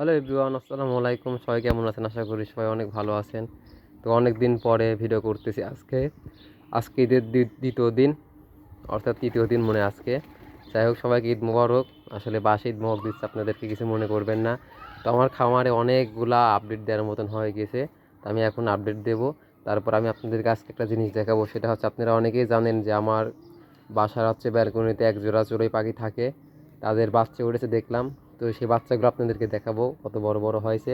Hello everyone, আসসালামু আলাইকুম। সবাই কেমন আছেন? আশা করি সবাই অনেক ভালো আছেন। তো অনেক দিন পরে ভিডিও করতেছি আজকে। আজকে ঈদের দ্বিতীয় দিন, অর্থাৎ তৃতীয় দিন মনে আজকে। যাই হোক, সবাইকে ঈদ মোবারক। আসলে বাসে ঈদ মোবারক দিচ্ছে, আপনাদেরকে কিছু মনে করবেন না। তো আমার খামারে অনেকগুলা আপডেট দেওয়ার মতন হয়ে গেছে। তো আমি এখন আপডেট দেবো। তারপর আমি আপনাদেরকে আজকে একটা জিনিস দেখাবো। সেটা হচ্ছে, আপনারা অনেকেই জানেন যে আমার বাসার হচ্ছে ব্যালকনিতে এক জোড়া চড়ুই পাখি থাকে। তাদের বাচ্চা উঠেছে, দেখলাম। তো সেই বাচ্চাগুলো আপনাদেরকে দেখাবো, কত বড় বড় হয়েছে।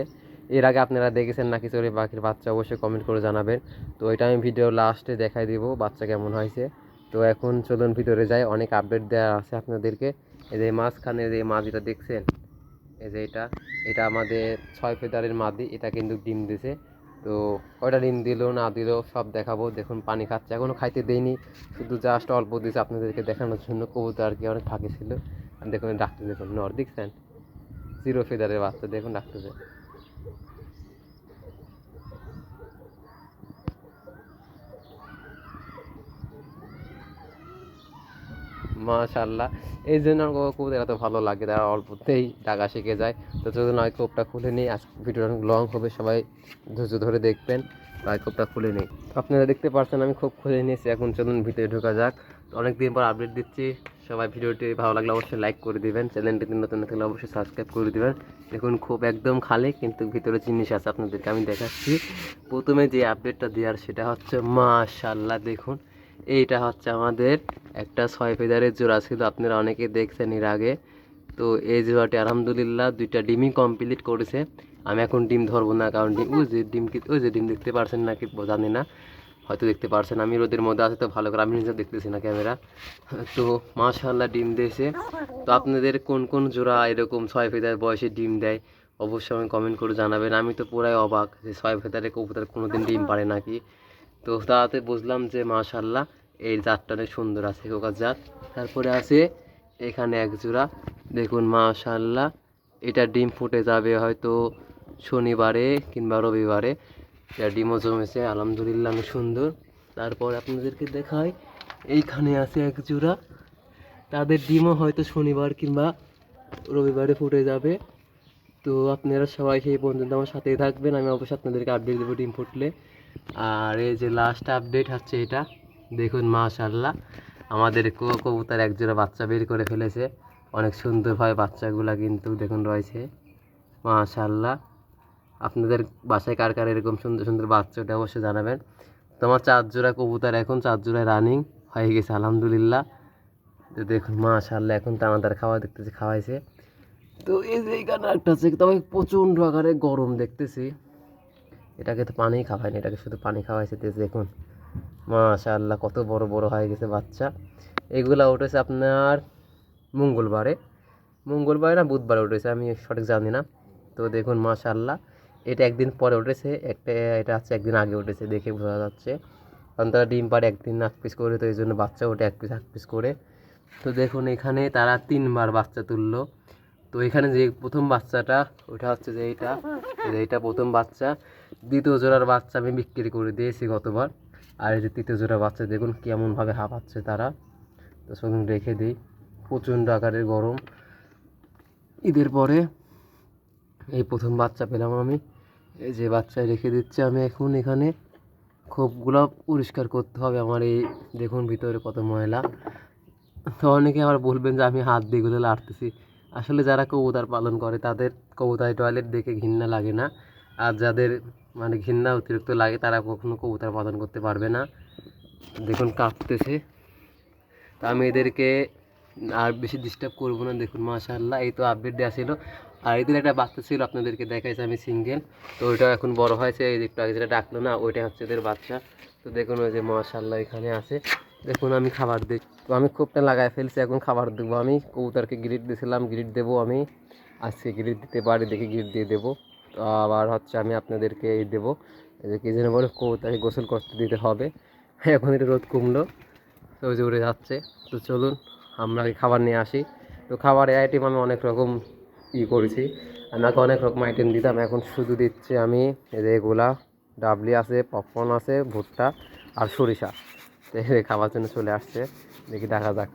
এর আগে আপনারা দেখেছেন নাকি চড়ুই পাখির বাচ্চা, অবশ্যই কমেন্ট করে জানাবেন। তো এটা আমি ভিডিও লাস্টে দেখাই দিব বাচ্চা কেমন হয়েছে। তো এখন চলুন ভিতরে যাই, অনেক আপডেট দেওয়া আছে আপনাদেরকে। এই যে মাঝখানে যে মাদিটা দেখছেন, এই যে এটা এটা আমাদের ছয় ফেদারের মাদি এটা কিন্তু ডিম দিছে। তো কয়টা ডিম দিল না দিল সব দেখাবো, দেখুন পানি খাচ্ছে। এখনও খাইতে দেয়নি শুধু জাস্ট অল্প দিয়েছে আপনাদেরকে দেখানোর জন্য। কবুতর আর কি অনেক ফাঁকে ছিল। দেখুন ডাকতে দেখুন নর দেখছেন জিরো ফেদারের বাচ্চা, দেখুন ডাকতেছে মাশাল্লাহ এই জন্য কবুতর এত ভালো লাগে, তারা অল্পতেই ডাকা শিখে যায়। তো চলুন আই কোপটা খুলে নিই। আজ ভিডিওটা অনেক লং হবে, সবাই ধৈর্য ধরে দেখবেন। আই কোপটা খুলে নিই। আপনারা দেখতে পাচ্ছেন, আমি খুব খুলে নিয়েছি। এখন চলুন ভিতরে ঢোকা যাক। তো অনেকদিন পর আপডেট দিচ্ছি। সবাই ভিডিওটি ভালো লাগলে অবশ্যই লাইক করে দিবেন। চ্যানেলটি নতুন থাকলে অবশ্যই সাবস্ক্রাইব করে দিবেন। দেখুন, খুব একদম খালি, কিন্তু ভিতরে জিনিস আছে আপনাদেরকে আমি দেখাচ্ছি। প্রথমে যে আপডেটটা দেওয়ার, সেটা হচ্ছে মাশাল্লাহ দেখুন। এইটা হচ্ছে আমাদের একটা ছয় ফেদারের জোড়া ছিল, আপনারা অনেকে দেখছেন এর আগে। তো এই জোড়াটি আলহামদুলিল্লাহ দুইটা ডিমই কমপ্লিট করেছে। আমি এখন ডিম ধরবো না, কারণ ডিম ওই যে ডিম ওই যে ডিম দেখতে পারছেন নাকি, জানি না। হয়তো দেখতে পারছেন আমি রোদের মধ্যে আছে তো ভালো করে, আমি নিজে দেখতেছি না ক্যামেরা। তো মাশাল্লাহ ডিম দিয়েছে। তো আপনাদের কোন কোন জোড়া এরকম ছয় ফেদার বয়সে ডিম দেয়, অবশ্যই আমি কমেন্ট করে জানাবেন। আমি তো পুরাই অবাক যে ছয় ফেদারে কবুতর কোনো দিন ডিম পারে নাকি। তো তাতে বুঝলাম যে মাশাল্লাহ এই জাতটা অনেক সুন্দর আছে কোকার জাত। তারপরে আছে এখানে এক জোড়া। দেখুন মাশাল্লাহ এটা ডিম ফুটে যাবে হয়তো শনিবারে কিংবা রবিবারে। ডিমও জমেছে, আলহামদুলিল্লাহ অনেক সুন্দর। তারপর আপনাদেরকে দেখাই, এইখানে আছে এক জোড়া। তাদের ডিমও হয়তো শনিবার কিংবা রবিবারে ফুটে যাবে। তো আপনারা সবাই সেই পর্যন্ত আমার সাথেই থাকবেন, আমি অবশ্যই আপনাদেরকে আপডেট দেবো ডিম ফুটলে। আর এই যে লাস্ট আপডেট হচ্ছে এটা, দেখুন মাশাল্লাহ আমাদের কবুতার কবুতর একজোড়া বাচ্চা বের করে ফেলেছে। অনেক সুন্দরভাবে বাচ্চাগুলা কিন্তু দেখুন রয়েছে মাশাল্লাহ আপনাদের বাসায় কার কার এরকম সুন্দর সুন্দর বাচ্চা ওটা অবশ্যই জানাবেন। তোমার চার জোড়া কবুতর এখন চার জোড়ায় রানিং হয়ে গেছে, আলহামদুলিল্লাহ। তো দেখুন মা মাশাল্লাহ এখন দানাদার খাওয়া দেখতেছি, খাওয়াইছে। তো এই যে এখানে একটা আছে, তবে প্রচণ্ড আকারে গরম দেখতেছি। এটাকে তো পানি খাওয়ায়নি, এটাকে শুধু পানি খাওয়াইছে দেখুন, মাশাআল্লাহ, কত বড় বড় হয়ে গেছে বাচ্চা। এগুলা উঠেছে আপনার মঙ্গলবারে। মঙ্গলবারে না, বুধবারে উঠেছে, আমি সঠিক জানি না। তো দেখুন, মাশাআল্লাহ এটা একদিন পরে উঠেছে, একটা, এটা হচ্ছে একদিন আগে উঠেছে দেখে বোঝা যাচ্ছে। কারণ তারা ডিম পারে একদিন এক পিস করে, তো এই জন্য বাচ্চা ওঠে এক পিস এক পিস করে। তো দেখুন, এখানে তারা তিনবার বাচ্চা তুললো। তো এখানে যে প্রথম বাচ্চাটা, ওটা হচ্ছে যে এইটা এইটা প্রথম বাচ্চা। দ্বিতীয় জোড়ার বাচ্চা আমি বিক্রি করে দিয়েছি গতবার। আর এই যে তৃতীয় জোড়া বাচ্চা, দেখুন কেমনভাবে হাঁপাচ্ছে তারা। তো শুধু রেখে দিই, প্রচণ্ড আকারের গরম। ঈদের পরে এই প্রথম বাচ্চা পেলাম আমি। এই যে বাচ্চায় রেখে দিচ্ছে আমি এখন এখানে। খোপগুলো পরিষ্কার করতে হবে আমার এই দেখুন ভিতরে কত ময়লা। তো অনেকে আবার বলবেন যে আমি হাত দিয়ে এগুলো লাড়তেছি। আসলে যারা কবুতর পালন করে, তাদের কবুতর টয়লেট দেখে ঘৃণা লাগে না। আর যাদের মানে ঘৃণা অতিরিক্ত লাগে, তারা কখনো কবুতর পালন করতে পারবে না। দেখুন কাঁপতেছে। তা আমি এদেরকে আর বেশি ডিস্টার্ব করব না। দেখুন মাশাল্লাহ এই তো আপডেট দেওয়া ছিল। আর এদের একটা বাচ্চা ছিল আপনাদেরকে দেখাইছে আমি সিঙ্গেল তো ওইটা এখন বড় হয়েছে, এই যে একটু আগে যেটা ডাকলো না, ওইটা হচ্ছে এদের বাচ্চা। তো দেখুন ওই যে মাশাল্লাহ এখানে আছে। দেখুন আমি খাবার দিই তো আমি খুবটা লাগাই ফেলছি, এখন খাবার দেবো আমি। কবুতরকে গ্রিট দিয়েছিলাম গ্রিট দেবো আমি। আজকে গ্রিট দিতে পারি দেখে গ্রিট দিয়ে দেবো। তো আবার হচ্ছে আমি আপনাদেরকে এই দেবো। কি যেন বলে কবুতরকে গোসল করতে দিতে হবে। এখন এটা রোদ কমলো তো ওই যে উড়ে যাচ্ছে। তো চলুন, আমরা খাবার নিয়ে আসি। তো খাবারের আইটেম আমি অনেক রকম ই করেছি। আমাকে অনেক রকম আইটেম দিতাম। এখন শুধু দিচ্ছি আমি এগুলা, ডাবলি আছে পপকর্ন আছে, ভুট্টা আর সরিষা। তো খাবার জন্য চলে আসছে। দেখি দেখা যাক।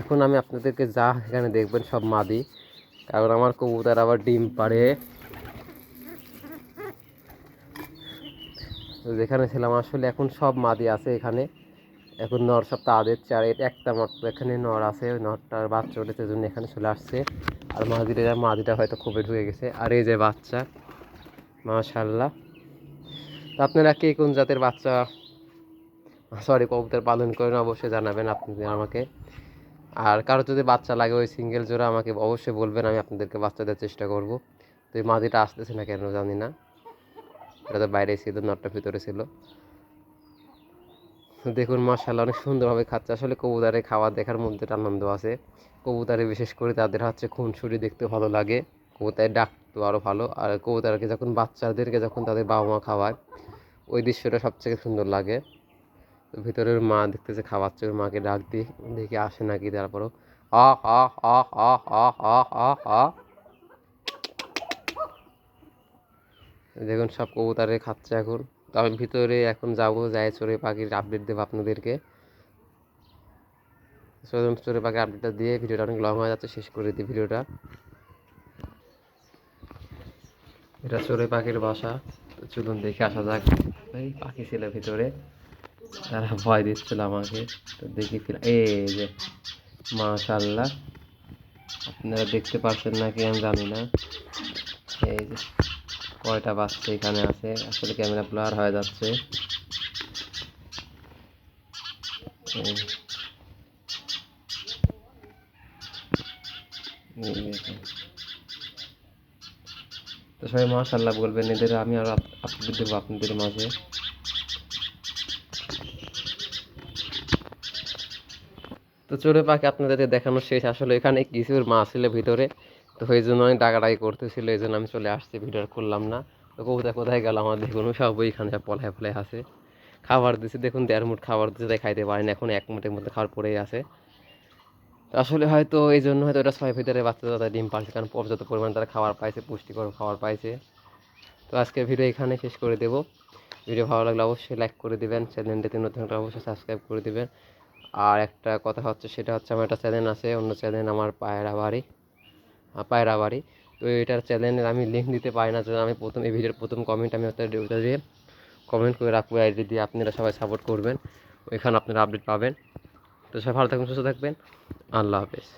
এখন আমি আপনাদেরকে যা এখানে দেখবেন সব মাদি। কারণ আমার কবুতার আবার ডিম পাড়ে। যেখানে ছিলাম, আসলে এখন সব মাদি আছে এখানে। এখন নর সব তাদের চার একটা মাত্র, এখানে নর আছে, ওই নরটার বাচ্চা উঠেছে জন্য এখানে চলে আসছে। আর মাদিটা মাদিটা হয়তো খুবই ঢুকে গেছে। আর এই যে বাচ্চা মাশাল্লাহ তো আপনারা কে কোন জাতের বাচ্চা? সরি, কবুতর পালন করেন, অবশ্যই জানাবেন আপনি আমাকে। আর কারও যদি বাচ্চা লাগে, ওই সিঙ্গেল জোড়া আমাকে অবশ্যই বলবেন, আমি আপনাদেরকে বাচ্চা দেওয়ার চেষ্টা করব। তো এই মাদিটা আসতেছে না কেন জানি না। এটা তো বাইরে ছিল নটটা ভিতরে ছিল। দেখুন মাশাল্লাহ অনেক সুন্দরভাবে খাচ্ছে। আসলে কবুতারে খাওয়া দেখার মধ্যে একটা আনন্দ আছে। কবুতারে বিশেষ করে তাদের হচ্ছে খুনসুরি দেখতে ভালো লাগে। কবুতারের ডাকতে আরও ভালো। আর কবুতারকে যখন বাচ্চাদেরকে যখন তাদের বাবা মা খাওয়ায়, ওই দৃশ্যটা সবথেকে সুন্দর লাগে। তো ভিতরের মা দেখতেছে, খাওয়াচ্ছে, ওর মাকে ডাক দিয়ে দেখে আসে নাকি তারপরও। আ আ আ আ আ আ আ আ দেখুন, সব কবুতারে খাচ্ছে এখন। তো আমি ভিতরে এখন যাব, যাই চড়ে পাখির আপডেট দেবো আপনাদেরকে। চড়ে পাখির আপডেটটা দিয়ে ভিডিওটা অনেক লং হয়ে যাচ্ছে, শেষ করে দিই ভিডিওটা। এটা চড়ে পাখির বাসা। চলুন দেখে আসা যাক। এই পাখি ছিল ভিতরে। তারা ভয় দিচ্ছিল আমাকে। তো দেখি এই যে মাশাল্লাহ আপনারা দেখতে পাচ্ছেন নাকি আমি জানি না। এই যে কয়টা বাচ্চা এখানে আছে? আসলে ক্যামেরা ব্লার হয়ে যাচ্ছে। তো সবাই মাশাল্লাহ বলবেন, এদের আমি আর আপডেট দেবো আপনাদের মাঝে। তো চড়ে পাখি আপনাদের দেখানো শেষ। আসলে এখানে কিছুর মাছ ছিল ভিতরে। তো এই জন্য আমি ডাকাডাকি করতেছিল, এই জন্য আমি চলে আসছি ভিডিও করলাম না। তো কোথায় কোথায় গেল আমার দেখুন সব ওইখানে সব পলায় পলায় আছে। খাবার দিছে, দেখুন দেড় মুঠ খাবার দিচ্ছে তাই খাইতে পারেন এখন, এক মুঠের মধ্যে খাবার পড়েই আছে। তো আসলে হয়তো এই জন্য হয়তো ওটা ছয় ভিতরে বাচ্চা তারা ডিম পাচ্ছে কারণ পর্যাপ্ত পরিমাণে তারা খাবার পাইছে, পুষ্টিকর খাবার পাইছে। তো আজকের ভিডিও এখানে শেষ করে দেবো। ভিডিও ভালো লাগলে অবশ্যই লাইক করে দিবেন, চ্যানেলটিতে নতুন একটা অবশ্যই সাবস্ক্রাইব করে দেবেন। আর একটা কথা হচ্ছে, সেটা হচ্ছে আমার একটা চ্যানেল আছে, অন্য চ্যানেল আমার পায়রা বাড়ি পায়রা বাড়ি। তো এটার চ্যানেলের আমি লিঙ্ক দিতে পারি না আমি প্রথম এই ভিডিওর প্রথম কমেন্ট আমি ওটা দিয়ে কমেন্ট করে রাখব আইডি দিয়ে আপনারা সবাই সাপোর্ট করবেন। ওইখানে আপনারা আপডেট পাবেন। তো সবাই ভালো থাকবেন, সুস্থ থাকবেন। আল্লাহ হাফেজ।